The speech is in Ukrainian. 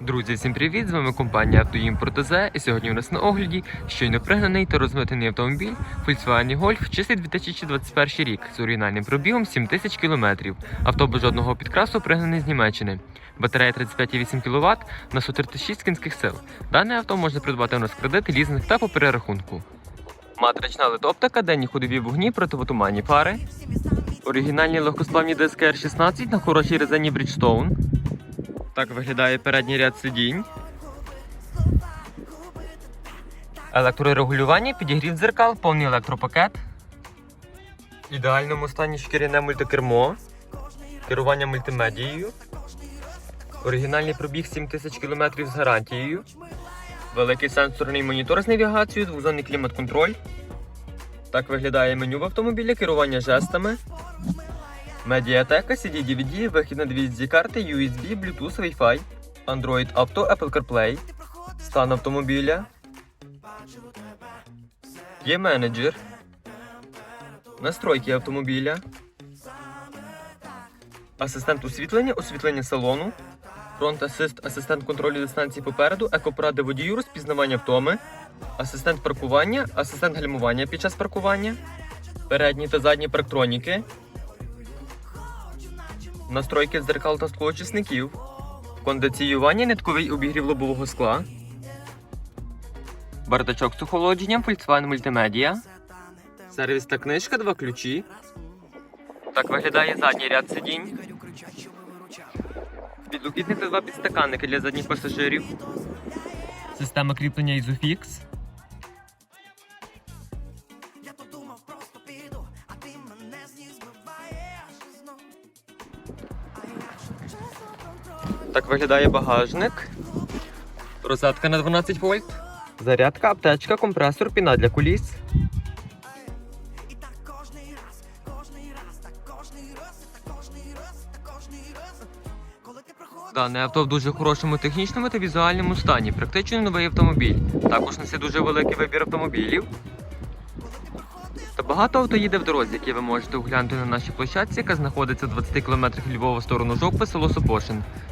Друзі, всім привіт! З вами компанія Автоімпорт і сьогодні у нас на огляді щойно пригнаний та розмитений автомобіль Volkswagen Golf чистий 2021 рік з оригінальним пробігом 7000 км. Авто без жодного підкрасу пригнаний з Німеччини. Батарея 35,8 кВт на 136 кінських сил. Дане авто можна придбати у нас кредит, лізинг та по перерахунку. Матрична литоптика, денні ходові вогні, противотуманні фари. Оригінальні легкосплавні диски R16 на хорошій резині Bridgestone. Так виглядає передній ряд сидінь. Електрорегулювання, підігрів дзеркал, повний електропакет. В ідеальному стані шкіряне мультикермо. Керування мультимедією. Оригінальний пробіг 7000 км з гарантією. Великий сенсорний монітор з навігацією, двозонний клімат-контроль. Так виглядає меню в автомобілі, керування жестами. Медіатека, CD DVD, вихід на дві SD карти, USB, Bluetooth, Wi-Fi, Android Auto, Apple CarPlay, стан автомобіля. Є менеджер. Настройки автомобіля. Асистент освітлення, освітлення салону. Фронт асист, асистент контролю дистанції попереду, екопоради водію, розпізнавання втоми, асистент паркування, асистент гальмування під час паркування, передні та задні парктроніки, настройки дзеркал та склоочисників, кондиціювання, нитковий обігрів лобового скла, бардачок з охолодженням, Volkswagen Multimedia, сервіс та книжка, два ключі. Так виглядає задній ряд сидінь. Підлокітник та два підстаканники для задніх пасажирів. Система кріплення Isofix. Так виглядає багажник. Розетка на 12 вольт. Зарядка, аптечка, компресор, піна для куліс. Дане авто в дуже хорошому технічному та візуальному стані. Практично новий автомобіль. Також несе дуже великий вибір автомобілів. Та багато авто їде в дорозі, які ви можете оглянути на нашій площадці, яка знаходиться в 20 км Львова в сторону Жовпи, село Сопошин.